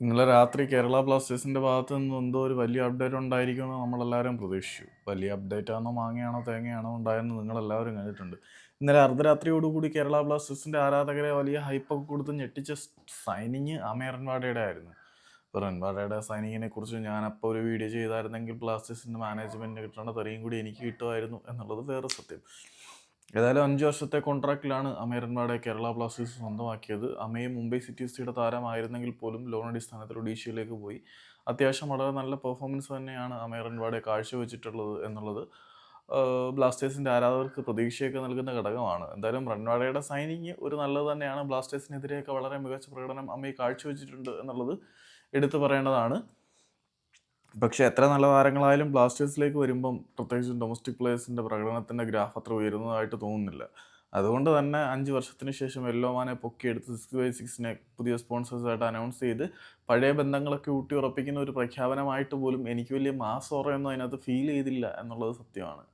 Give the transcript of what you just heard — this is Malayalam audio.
ഇന്നലെ രാത്രി കേരള ബ്ലാസ്റ്റേഴ്സിന്റെ ഭാഗത്ത് നിന്ന് എന്തോ ഒരു വലിയ അപ്ഡേറ്റ് ഉണ്ടായിരിക്കുമെന്ന് നമ്മളെല്ലാവരും പ്രതീക്ഷിച്ചു. വലിയ അപ്ഡേറ്റ് ആണോ മാങ്ങയാണോ തേങ്ങയാണോ ഉണ്ടായെന്ന് നിങ്ങളെല്ലാവരും കണ്ടിട്ടുണ്ട്. ഇന്നലെ അർദ്ധരാത്രിയോടുകൂടി കേരള ബ്ലാസ്റ്റേഴ്സിന്റെ ആരാധകരെ വലിയ ഹൈപ്പൊക്കെ കൊടുത്ത് ഞെട്ടിച്ച സൈനിങ് അമേ റൺവാഡയുടെ ആയിരുന്നു. റൺവാഡയുടെ സൈനിങ്ങിനെ കുറിച്ച് ഞാൻ അപ്പോൾ ഒരു വീഡിയോ ചെയ്തായിരുന്നെങ്കിൽ ബ്ലാസ്റ്റേഴ്സിന്റെ മാനേജ്മെന്റിന് കിട്ടേണ്ട തെറിയും കൂടി എനിക്ക് കിട്ടുമായിരുന്നു എന്നുള്ളത് വേറെ സത്യം. ഏതായാലും അഞ്ച് വർഷത്തെ കോൺട്രാക്റ്റിലാണ് അമീറന്മാരുടെ കേരള ബ്ലാസ്റ്റേഴ്സ് സ്വന്തമാക്കിയത്. അമേ മുംബൈ സിറ്റി എഫ് സിയുടെ താരമായിരുന്നെങ്കിൽ പോലും ലോൺ അടിസ്ഥാനത്തിൽ ഒഡീഷയിലേക്ക് പോയി. അത്യാവശ്യം വളരെ നല്ല പെർഫോമൻസ് തന്നെയാണ് അമേ റൺവാഡെ കാഴ്ചവെച്ചിട്ടുള്ളത് എന്നുള്ളത് ബ്ലാസ്റ്റേഴ്സിന്റെ ആരാധകർക്ക് പ്രതീക്ഷയൊക്കെ നൽകുന്ന ഘടകമാണ്. എന്തായാലും റൺവാഡയുടെ സൈനിങ് ഒരു നല്ലത് തന്നെയാണ്. ബ്ലാസ്റ്റേഴ്സിനെതിരെയൊക്കെ വളരെ മികച്ച പ്രകടനം അമ്മയെ കാഴ്ചവെച്ചിട്ടുണ്ട് എന്നുള്ളത് എടുത്തു പറയേണ്ടതാണ്. പക്ഷേ എത്ര നല്ല താരങ്ങളായാലും ബ്ലാസ്റ്റേഴ്സിലേക്ക് വരുമ്പം പ്രത്യേകിച്ചും ഡൊമസ്റ്റിക് പ്ലേയേഴ്സിന്റെ പ്രകടനത്തിന്റെ ഗ്രാഫ് അത്ര ഉയരുന്നതായിട്ട് തോന്നുന്നില്ല. അതുകൊണ്ട് തന്നെ അഞ്ച് വർഷത്തിന് ശേഷം എല്ലോമാനെ പൊക്കിയെടുത്ത് സിക്സ് ബൈ സിക്സിനെ പുതിയ സ്പോൺസേഴ്സായിട്ട് അനൗൺസ് ചെയ്ത് പഴയ ബന്ധങ്ങളൊക്കെ ഊട്ടി ഉറപ്പിക്കുന്ന ഒരു പ്രഖ്യാപനമായിട്ട് പോലും എനിക്ക് വലിയ മാസ് ഓറയൊന്നും അതിനകത്ത് ഫീൽ ചെയ്തില്ല എന്നുള്ളത് സത്യമാണ്.